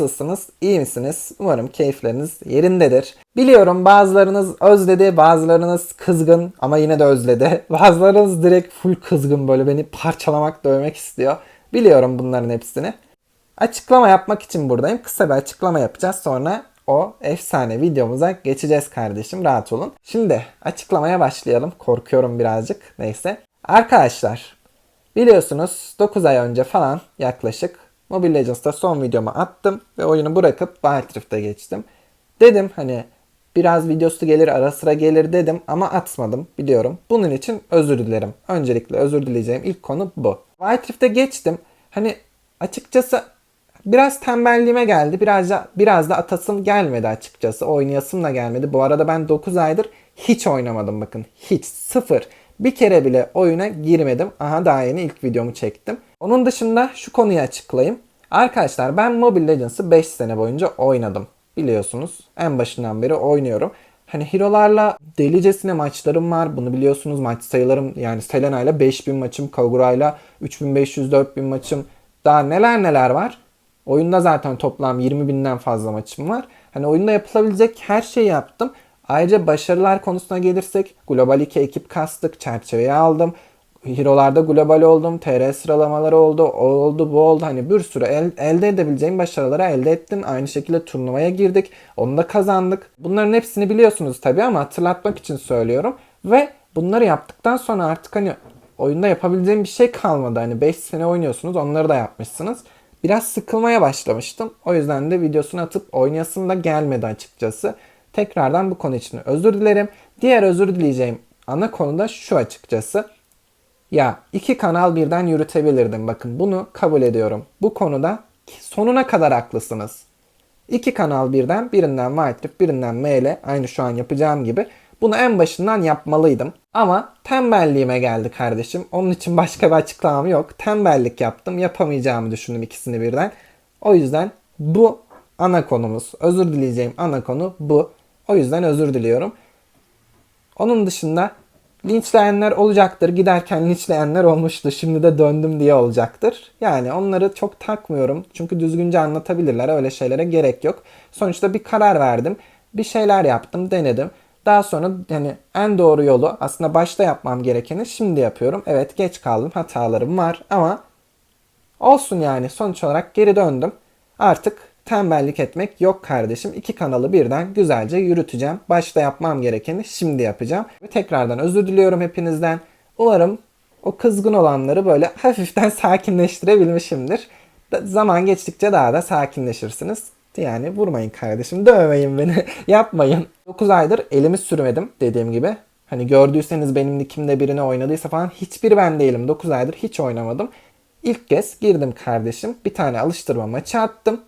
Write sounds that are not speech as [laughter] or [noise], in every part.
Nasılsınız? İyi misiniz? Umarım keyifleriniz yerindedir. Biliyorum bazılarınız özledi, bazılarınız kızgın ama yine de özledi. [laughs] Bazılarınız direkt full kızgın böyle beni parçalamak, dövmek istiyor. Biliyorum bunların hepsini. Açıklama yapmak için buradayım. Kısa bir açıklama yapacağız. Sonra o efsane videomuza geçeceğiz kardeşim. Rahat olun. Şimdi açıklamaya başlayalım. Korkuyorum birazcık. Neyse. Arkadaşlar Biliyorsunuz 9 ay önce falan yaklaşık Mobile Legends'ta son videomu attım ve oyunu bırakıp Wild Rift'e geçtim. Dedim hani biraz videosu gelir ara sıra gelir dedim ama atmadım biliyorum. Bunun için özür dilerim. Öncelikle özür dileyeceğim ilk konu bu. Wild Rift'e geçtim. Hani açıkçası biraz tembelliğime geldi. Biraz da, biraz da atasım gelmedi açıkçası. Oynayasım da gelmedi. Bu arada ben 9 aydır hiç oynamadım bakın. Hiç. Sıfır. Bir kere bile oyuna girmedim. Aha daha yeni ilk videomu çektim. Onun dışında şu konuyu açıklayayım. Arkadaşlar ben Mobile Legends'ı 5 sene boyunca oynadım. Biliyorsunuz en başından beri oynuyorum. Hani hero'larla delicesine maçlarım var. Bunu biliyorsunuz maç sayılarım yani Selena ile 5000 maçım, Kagura ile 3500-4000 maçım. Daha neler neler var. Oyunda zaten toplam 20 binden fazla maçım var. Hani oyunda yapılabilecek her şeyi yaptım. Ayrıca başarılar konusuna gelirsek Global 2 ekip kastık, çerçeveyi aldım. Hero'larda global oldum, TR sıralamaları oldu, oldu, bu oldu. Hani bir sürü el- elde edebileceğim başarıları elde ettim. Aynı şekilde turnuvaya girdik, onu da kazandık. Bunların hepsini biliyorsunuz tabii ama hatırlatmak için söylüyorum. Ve bunları yaptıktan sonra artık hani oyunda yapabileceğim bir şey kalmadı. Hani 5 sene oynuyorsunuz, onları da yapmışsınız. Biraz sıkılmaya başlamıştım. O yüzden de videosunu atıp oynayasım da gelmedi açıkçası. Tekrardan bu konu için özür dilerim. Diğer özür dileyeceğim ana konu da şu açıkçası. Ya iki kanal birden yürütebilirdim. Bakın bunu kabul ediyorum. Bu konuda sonuna kadar haklısınız. İki kanal birden birinden White Rift birinden ML aynı şu an yapacağım gibi. Bunu en başından yapmalıydım. Ama tembelliğime geldi kardeşim. Onun için başka bir açıklamam yok. Tembellik yaptım. Yapamayacağımı düşündüm ikisini birden. O yüzden bu ana konumuz. Özür dileyeceğim ana konu bu. O yüzden özür diliyorum. Onun dışında linçleyenler olacaktır. Giderken linçleyenler olmuştu. Şimdi de döndüm diye olacaktır. Yani onları çok takmıyorum. Çünkü düzgünce anlatabilirler. Öyle şeylere gerek yok. Sonuçta bir karar verdim. Bir şeyler yaptım, denedim. Daha sonra hani en doğru yolu aslında başta yapmam gerekeni şimdi yapıyorum. Evet geç kaldım. Hatalarım var ama olsun yani sonuç olarak geri döndüm. Artık tembellik etmek yok kardeşim. İki kanalı birden güzelce yürüteceğim. Başta yapmam gerekeni şimdi yapacağım. Ve tekrardan özür diliyorum hepinizden. Umarım o kızgın olanları böyle [laughs] hafiften sakinleştirebilmişimdir. Zaman geçtikçe daha da sakinleşirsiniz. Yani vurmayın kardeşim, dövmeyin beni, [laughs] yapmayın. 9 aydır elimi sürmedim dediğim gibi. Hani gördüyseniz benim nickimde birini oynadıysa falan hiçbir ben değilim. 9 aydır hiç oynamadım. İlk kez girdim kardeşim. Bir tane alıştırma maçı attım.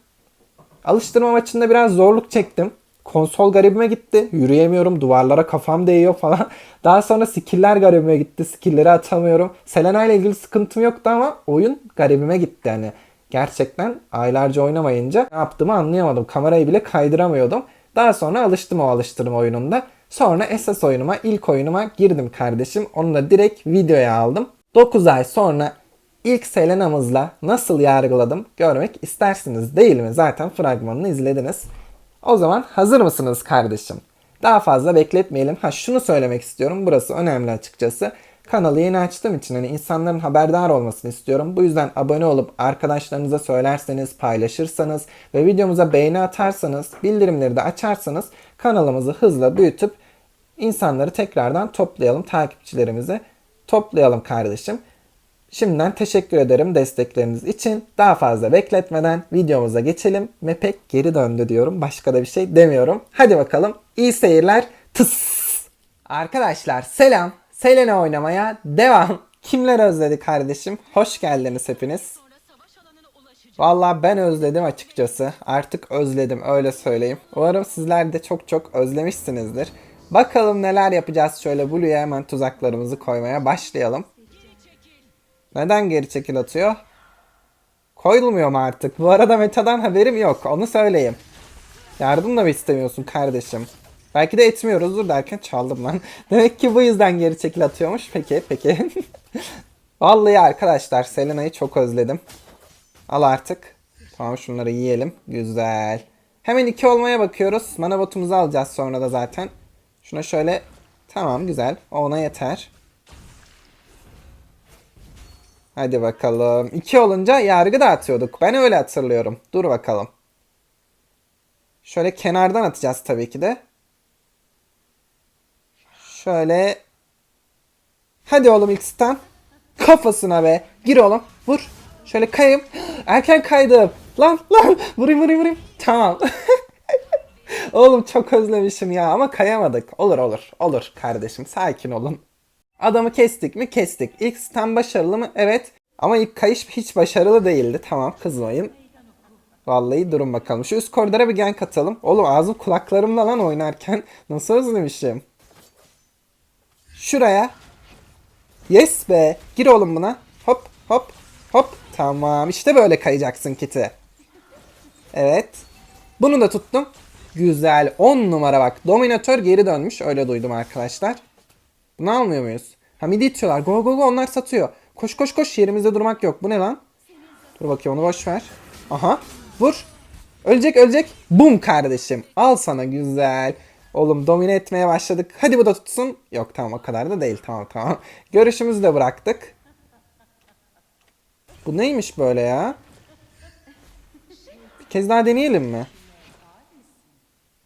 Alıştırma maçında biraz zorluk çektim. Konsol garibime gitti. Yürüyemiyorum. Duvarlara kafam değiyor falan. [laughs] Daha sonra skill'ler garibime gitti. Skill'leri atamıyorum. Selena ile ilgili sıkıntım yoktu ama oyun garibime gitti yani. Gerçekten aylarca oynamayınca ne yaptığımı anlayamadım. Kamerayı bile kaydıramıyordum. Daha sonra alıştım o alıştırma oyununda. Sonra esas oyunuma, ilk oyunuma girdim kardeşim. Onu da direkt videoya aldım. 9 ay sonra ilk Selena'mızla nasıl yargıladım görmek istersiniz değil mi? Zaten fragmanını izlediniz. O zaman hazır mısınız kardeşim? Daha fazla bekletmeyelim. Ha şunu söylemek istiyorum. Burası önemli açıkçası. Kanalı yeni açtığım için hani insanların haberdar olmasını istiyorum. Bu yüzden abone olup arkadaşlarınıza söylerseniz, paylaşırsanız ve videomuza beğeni atarsanız, bildirimleri de açarsanız kanalımızı hızla büyütüp insanları tekrardan toplayalım. Takipçilerimizi toplayalım kardeşim. Şimdiden teşekkür ederim destekleriniz için. Daha fazla bekletmeden videomuza geçelim. Mepek geri döndü diyorum. Başka da bir şey demiyorum. Hadi bakalım. İyi seyirler. Tıs. Arkadaşlar selam. Selena oynamaya devam. Kimler özledi kardeşim? Hoş geldiniz hepiniz. Vallahi ben özledim açıkçası. Artık özledim öyle söyleyeyim. Umarım sizler de çok çok özlemişsinizdir. Bakalım neler yapacağız. Şöyle Blue'ya hemen tuzaklarımızı koymaya başlayalım. Neden geri çekil atıyor? Koyulmuyor mu artık? Bu arada metadan haberim yok. Onu söyleyeyim. Yardım da mı istemiyorsun kardeşim? Belki de etmiyoruzdur derken çaldım lan. [laughs] Demek ki bu yüzden geri çekil atıyormuş. Peki peki. [laughs] Vallahi arkadaşlar Selena'yı çok özledim. Al artık. Tamam şunları yiyelim. Güzel. Hemen iki olmaya bakıyoruz. Mana botumuzu alacağız sonra da zaten. Şuna şöyle. Tamam güzel. O ona yeter. Hadi bakalım. İki olunca yargı dağıtıyorduk. Ben öyle hatırlıyorum. Dur bakalım. Şöyle kenardan atacağız tabii ki de. Şöyle. Hadi oğlum ilk stun. Kafasına be. Gir oğlum. Vur. Şöyle kayayım. Erken kaydım. Lan lan. Vurayım vurayım vurayım. Tamam. [laughs] oğlum çok özlemişim ya ama kayamadık. Olur olur. Olur kardeşim. Sakin olun. Adamı kestik mi? Kestik. İlk stun başarılı mı? Evet. Ama ilk kayış hiç başarılı değildi. Tamam kızmayın. Vallahi durun bakalım. Şu üst koridora bir gank atalım. Oğlum ağzım kulaklarımla lan oynarken. [laughs] Nasıl özlemişim. Şuraya. Yes be. Gir oğlum buna. Hop hop hop. Tamam. İşte böyle kayacaksın kiti. Evet. Bunu da tuttum. Güzel. 10 numara bak. Dominatör geri dönmüş. Öyle duydum arkadaşlar. Bunu almıyor muyuz? Ha midi itiyorlar. Go go go onlar satıyor. Koş koş koş yerimizde durmak yok. Bu ne lan? Dur bakayım onu boş ver. Aha. Vur. Ölecek ölecek. Bum kardeşim. Al sana güzel. Oğlum domine etmeye başladık. Hadi bu da tutsun. Yok tamam o kadar da değil. Tamam tamam. [laughs] Görüşümüzü de bıraktık. Bu neymiş böyle ya? Bir kez daha deneyelim mi?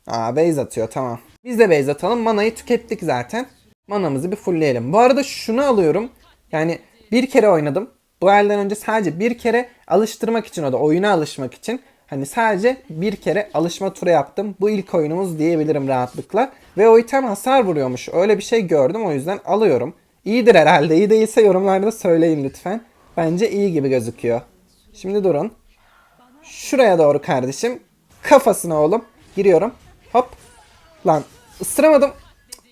Aa base atıyor tamam. Biz de base atalım. Manayı tükettik zaten. Manamızı bir fullleyelim. Bu arada şunu alıyorum. Yani bir kere oynadım. Bu elden önce sadece bir kere alıştırmak için o da oyuna alışmak için. Hani sadece bir kere alışma turu yaptım. Bu ilk oyunumuz diyebilirim rahatlıkla. Ve o item hasar vuruyormuş. Öyle bir şey gördüm o yüzden alıyorum. İyidir herhalde. İyi değilse yorumlarda söyleyin lütfen. Bence iyi gibi gözüküyor. Şimdi durun. Şuraya doğru kardeşim. Kafasına oğlum. Giriyorum. Hop. Lan ısıramadım.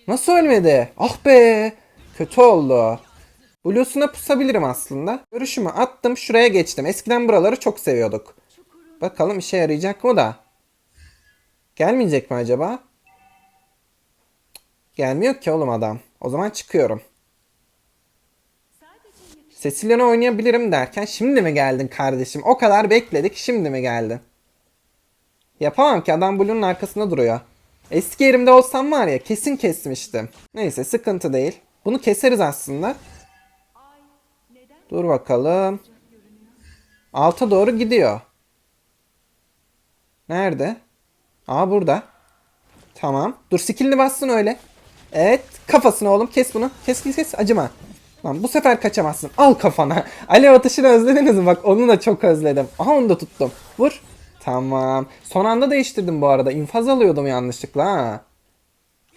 Nasıl ölmedi? Ah be. Kötü oldu. Blue'suna pusabilirim aslında. Görüşümü attım. Şuraya geçtim. Eskiden buraları çok seviyorduk. Bakalım işe yarayacak mı da. Gelmeyecek mi acaba? Gelmiyor ki oğlum adam. O zaman çıkıyorum. Cecilia'nı oynayabilirim derken şimdi mi geldin kardeşim? O kadar bekledik şimdi mi geldin? Yapamam ki adam Blue'nun arkasında duruyor. Eski yerimde olsam var ya kesin kesmiştim. Neyse sıkıntı değil. Bunu keseriz aslında. Dur bakalım. Alta doğru gidiyor. Nerede? Aa burada. Tamam. Dur skillini bassın öyle. Evet. Kafasını oğlum. Kes bunu. Kes kes kes. Acıma. Lan bu sefer kaçamazsın. Al kafana. [laughs] Alev atışını özlediniz mi? Bak onu da çok özledim. Aha onu da tuttum. Vur. Tamam. Son anda değiştirdim bu arada. İnfaz alıyordum yanlışlıkla ha.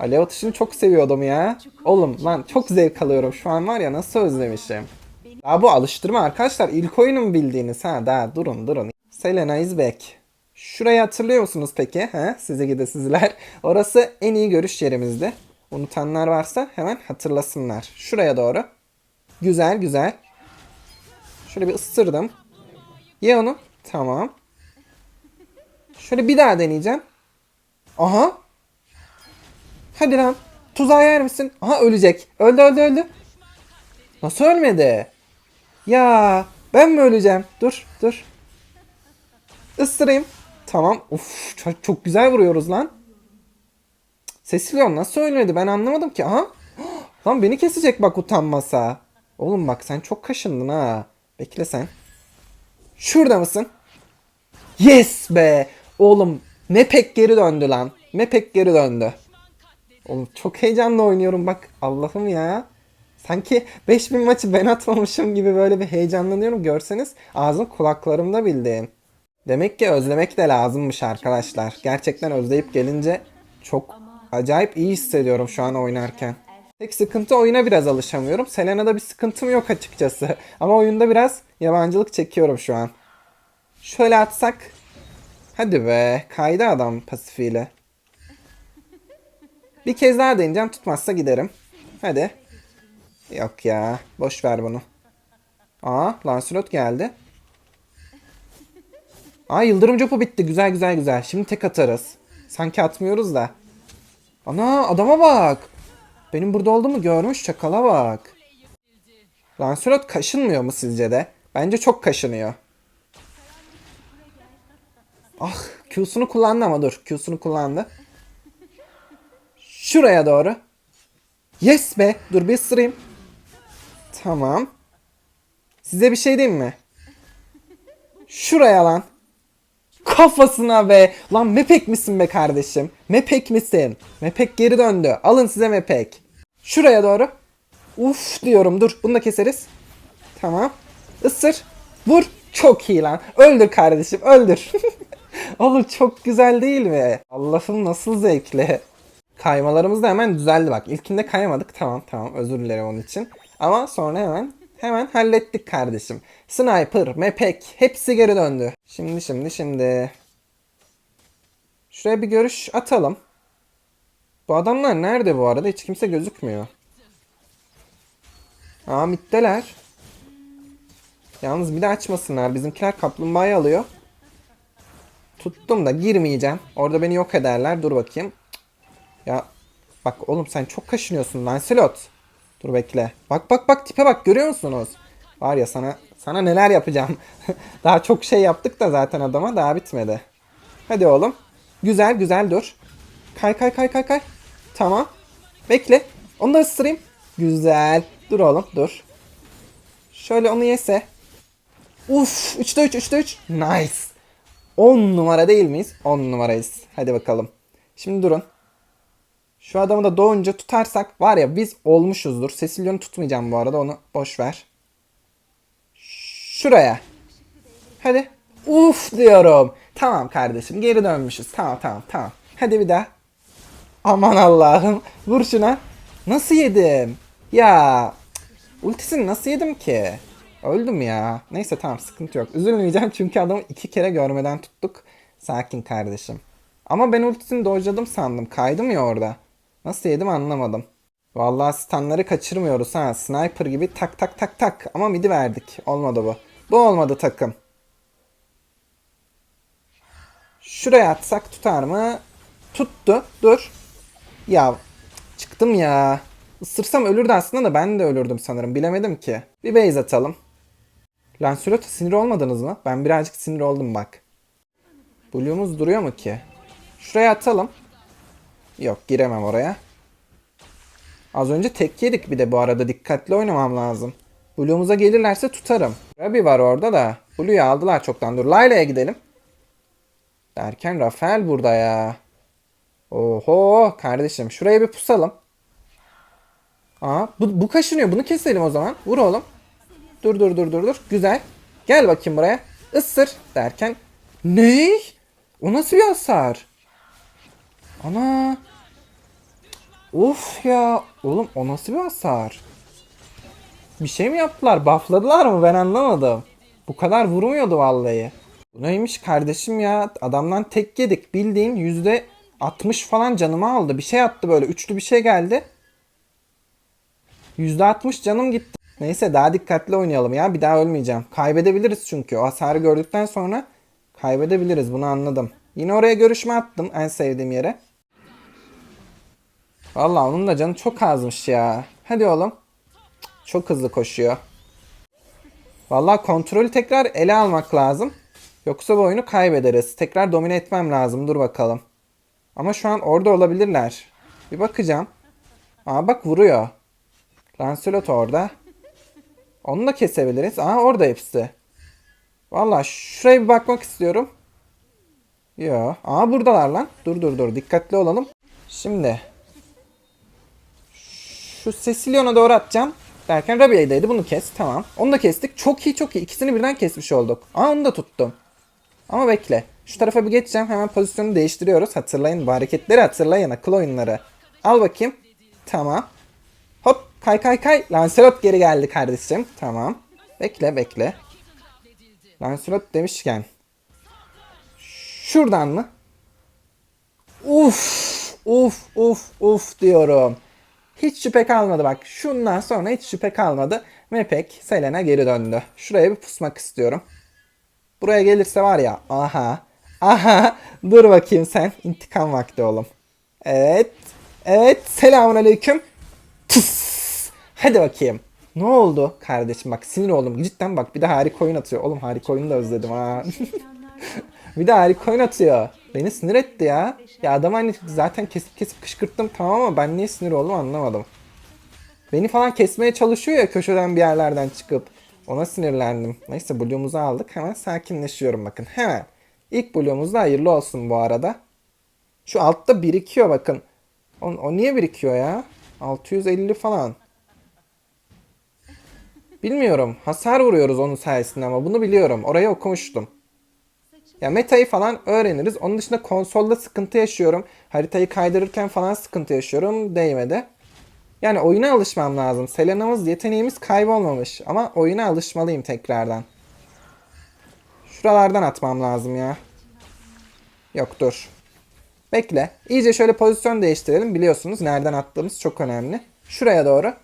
Alev atışını çok seviyordum ya. Oğlum lan çok zevk alıyorum. Şu an var ya nasıl özlemişim. Ya bu alıştırma arkadaşlar. İlk oyunum bildiğiniz ha. Daha durun durun. Selena is back. Şurayı hatırlıyor musunuz peki? He? Size gide sizler. [laughs] Orası en iyi görüş yerimizdi. Unutanlar varsa hemen hatırlasınlar. Şuraya doğru. Güzel güzel. Şöyle bir ısırdım. Ye onu. Tamam. Şöyle bir daha deneyeceğim. Aha. Hadi lan. Tuzağa yer misin? Aha ölecek. Öldü öldü öldü. Nasıl ölmedi? Ya ben mi öleceğim? Dur dur. Isırayım. Tamam. Uf çok, çok güzel vuruyoruz lan. Cecilion nasıl ölmedi ben anlamadım ki. Aha. [gasps] Lan beni kesecek bak utanmasa. Oğlum bak sen çok kaşındın ha. Bekle sen. Şurada mısın? Yes be. Oğlum ne pek geri döndü lan. Ne pek geri döndü. Oğlum çok heyecanlı oynuyorum bak Allah'ım ya. Sanki 5000 maçı ben atmamışım gibi böyle bir heyecanlanıyorum görseniz ağzım kulaklarımda bildiğin. Demek ki özlemek de lazımmış arkadaşlar. Gerçekten özleyip gelince çok acayip iyi hissediyorum şu an oynarken. Tek sıkıntı oyuna biraz alışamıyorum. Selena'da bir sıkıntım yok açıkçası. Ama oyunda biraz yabancılık çekiyorum şu an. Şöyle atsak. Hadi be. Kaydı adam pasifiyle. Bir kez daha deneyeceğim. Tutmazsa giderim. Hadi. Yok ya. Boş ver bunu. Aa Lancelot geldi. Aa yıldırım copu bitti. Güzel güzel güzel. Şimdi tek atarız. Sanki atmıyoruz da. Ana adama bak. Benim burada olduğumu görmüş çakala bak. Lancelot kaşınmıyor mu sizce de? Bence çok kaşınıyor. Ah Q'sunu kullandı ama dur. Q'sunu kullandı. Şuraya doğru. Yes be. Dur bir ısırayım. Tamam. Size bir şey diyeyim mi? Şuraya lan. Kafasına be. Lan mepek misin be kardeşim? Mepek misin? Mepek geri döndü. Alın size mepek. Şuraya doğru. Uf diyorum. Dur. Bunu da keseriz. Tamam. Isır. Vur. Çok iyi lan. Öldür kardeşim. Öldür. [laughs] [laughs] Oğlum çok güzel değil mi? Allah'ım nasıl zevkli. Kaymalarımız da hemen düzeldi bak. İlkinde kayamadık. Tamam tamam özür dilerim onun için. Ama sonra hemen hemen hallettik kardeşim. Sniper, mepek hepsi geri döndü. Şimdi şimdi şimdi. Şuraya bir görüş atalım. Bu adamlar nerede bu arada? Hiç kimse gözükmüyor. Aa mitteler. Yalnız bir de açmasınlar. Bizimkiler kaplumbağayı alıyor. Tuttum da girmeyeceğim. Orada beni yok ederler. Dur bakayım. Ya bak oğlum sen çok kaşınıyorsun Lancelot. Dur bekle. Bak bak bak tipe bak görüyor musunuz? Var ya sana sana neler yapacağım. [laughs] daha çok şey yaptık da zaten adama daha bitmedi. Hadi oğlum. Güzel güzel dur. Kay kay kay kay kay. Tamam. Bekle. Onu da ısırayım. Güzel. Dur oğlum dur. Şöyle onu yese. Uf 3'te 3 3'te 3. Nice. 10 numara değil miyiz? 10 numarayız. Hadi bakalım. Şimdi durun. Şu adamı da doğunca tutarsak var ya biz olmuşuzdur. Cecilion'u tutmayacağım bu arada onu boş ver. Şuraya. Hadi. Uf diyorum. Tamam kardeşim geri dönmüşüz. Tamam tamam tamam. Hadi bir daha. Aman Allah'ım. Vur şuna. Nasıl yedim? Ya. Ultisini nasıl yedim ki? Öldüm ya. Neyse tamam sıkıntı yok. Üzülmeyeceğim çünkü adamı iki kere görmeden tuttuk. Sakin kardeşim. Ama ben ultisini dojladım sandım. Kaydım ya orada. Nasıl yedim anlamadım. Vallahi stunları kaçırmıyoruz ha. Sniper gibi tak tak tak tak. Ama midi verdik. Olmadı bu. Bu olmadı takım. Şuraya atsak tutar mı? Tuttu. Dur. Ya çıktım ya. Isırsam ölürdü aslında da ben de ölürdüm sanırım. Bilemedim ki. Bir base atalım. Lancelot'a sinir olmadınız mı? Ben birazcık sinir oldum bak. Blue'umuz duruyor mu ki? Şuraya atalım. Yok giremem oraya. Az önce tek yedik bir de bu arada dikkatli oynamam lazım. Blue'umuza gelirlerse tutarım. Rabi var orada da. Blue'yu aldılar çoktan. Dur Layla'ya gidelim. Derken Rafael burada ya. Oho kardeşim şuraya bir pusalım. Aa bu, bu kaşınıyor. Bunu keselim o zaman. Vur oğlum. Dur dur dur dur dur. Güzel. Gel bakayım buraya. Isır derken. Ne? O nasıl bir hasar? Ana. Of ya. Oğlum o nasıl bir hasar? Bir şey mi yaptılar? Buffladılar mı? Ben anlamadım. Bu kadar vurmuyordu vallahi. Bu neymiş kardeşim ya? Adamdan tek yedik. Bildiğin yüzde 60 falan canımı aldı. Bir şey attı böyle. Üçlü bir şey geldi. %60 canım gitti. Neyse daha dikkatli oynayalım ya. Bir daha ölmeyeceğim. Kaybedebiliriz çünkü. O hasarı gördükten sonra kaybedebiliriz. Bunu anladım. Yine oraya görüşme attım en sevdiğim yere. Vallahi onun da canı çok azmış ya. Hadi oğlum. Çok hızlı koşuyor. Vallahi kontrolü tekrar ele almak lazım. Yoksa bu oyunu kaybederiz. Tekrar domine etmem lazım. Dur bakalım. Ama şu an orada olabilirler. Bir bakacağım. Aa bak vuruyor. Lancelot orada. Onu da kesebiliriz. Aa orada hepsi. Vallahi şuraya bir bakmak istiyorum. Yo. Aa buradalar lan. Dur dur dur. Dikkatli olalım. Şimdi. Şu Cecilion'a doğru atacağım. Derken Rabia'ydaydı. Bunu kes. Tamam. Onu da kestik. Çok iyi çok iyi. İkisini birden kesmiş olduk. Aa onu da tuttum. Ama bekle. Şu tarafa bir geçeceğim. Hemen pozisyonu değiştiriyoruz. Hatırlayın bu hareketleri hatırlayın. Akıl oyunları. Al bakayım. Tamam. Hop kay kay kay. Lancelot geri geldi kardeşim. Tamam. Bekle bekle. Lancelot demişken. Şuradan mı? Uf, uf, uf, uf diyorum. Hiç şüphe kalmadı bak. Şundan sonra hiç şüphe kalmadı. Mepek Selena geri döndü. Şuraya bir pusmak istiyorum. Buraya gelirse var ya. Aha. Aha. Dur bakayım sen. İntikam vakti oğlum. Evet. Evet. Selamun aleyküm. Tıs. Hadi bakayım. Ne oldu kardeşim bak sinir oldum. Cidden bak bir de harika oyun atıyor. Oğlum harika oyunu da özledim ha. [laughs] bir de harika oyun atıyor. Beni sinir etti ya. Ya adam hani zaten kesip kesip kışkırttım tamam ama ben niye sinir oldum anlamadım. Beni falan kesmeye çalışıyor ya köşeden bir yerlerden çıkıp. Ona sinirlendim. Neyse blue'umuzu aldık. Hemen sakinleşiyorum bakın. Hemen. İlk blue'umuz da hayırlı olsun bu arada. Şu altta birikiyor bakın. O, o niye birikiyor ya? 650 falan. Bilmiyorum. Hasar vuruyoruz onun sayesinde ama bunu biliyorum. Orayı okumuştum. Ya metayı falan öğreniriz. Onun dışında konsolda sıkıntı yaşıyorum. Haritayı kaydırırken falan sıkıntı yaşıyorum. Değmedi. Yani oyuna alışmam lazım. Selena'mız yeteneğimiz kaybolmamış. Ama oyuna alışmalıyım tekrardan. Şuralardan atmam lazım ya. Yok dur. Bekle. İyice şöyle pozisyon değiştirelim. Biliyorsunuz nereden attığımız çok önemli. Şuraya doğru.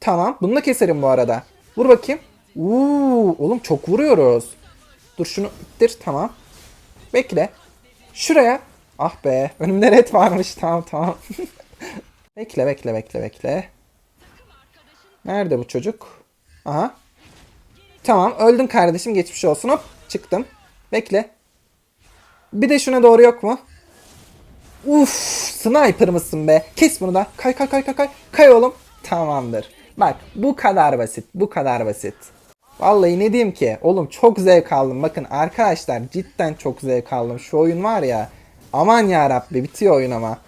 Tamam. Bunu da keserim bu arada. Vur bakayım. Uuu, oğlum çok vuruyoruz. Dur şunu ittir. Tamam. Bekle. Şuraya. Ah be. Önümde red varmış. Tamam tamam. [laughs] bekle bekle bekle bekle. Nerede bu çocuk? Aha. Tamam öldün kardeşim geçmiş olsun. Hop çıktım. Bekle. Bir de şuna doğru yok mu? Uf, sniper mısın be? Kes bunu da. Kay kay kay kay kay. Kay oğlum. Tamamdır. Bak bu kadar basit. Bu kadar basit. Vallahi ne diyeyim ki? Oğlum çok zevk aldım. Bakın arkadaşlar cidden çok zevk aldım. Şu oyun var ya. Aman ya Rabbi bitiyor oyun ama.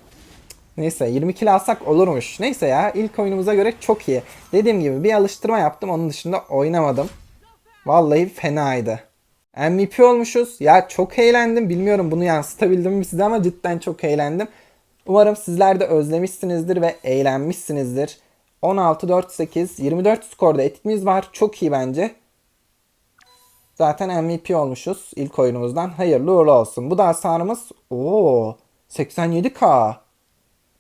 Neyse 20 kill alsak olurmuş. Neyse ya ilk oyunumuza göre çok iyi. Dediğim gibi bir alıştırma yaptım. Onun dışında oynamadım. Vallahi fenaydı. MVP olmuşuz. Ya çok eğlendim. Bilmiyorum bunu yansıtabildim mi size ama cidden çok eğlendim. Umarım sizler de özlemişsinizdir ve eğlenmişsinizdir. 16-4-8, 24 skorda etkimiz var. Çok iyi bence. Zaten MVP olmuşuz ilk oyunumuzdan. Hayırlı uğurlu olsun. Bu da hasarımız Oo, 87k.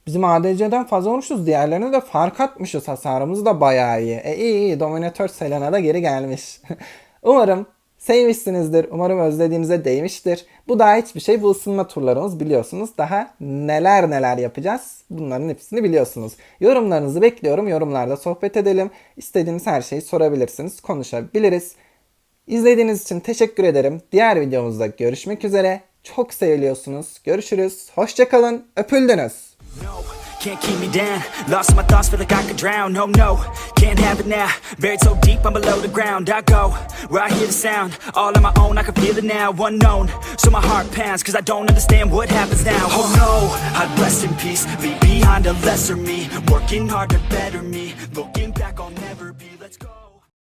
Bizim ADC'den fazla vurmuşuz. Diğerlerine de fark atmışız. Hasarımız da bayağı iyi. E iyi iyi. Dominatör Selena da geri gelmiş. [laughs] Umarım sevmişsinizdir. Umarım özlediğinize değmiştir. Bu daha hiçbir şey. Bu ısınma turlarımız biliyorsunuz. Daha neler neler yapacağız. Bunların hepsini biliyorsunuz. Yorumlarınızı bekliyorum. Yorumlarda sohbet edelim. İstediğiniz her şeyi sorabilirsiniz. Konuşabiliriz. İzlediğiniz için teşekkür ederim. Diğer videomuzda görüşmek üzere. Çok seviliyorsunuz. Görüşürüz. Hoşçakalın. Öpüldünüz. No, can't keep me down. Lost my thoughts, feel like I could drown. No, no, can't have it now. Buried so deep, I'm below the ground. I go where I hear the sound. All on my own, I can feel it now. Unknown, so my heart pounds, cause I don't understand what happens now. Oh no, I'd rest in peace. Leave behind a lesser me. Working hard to better me. Looking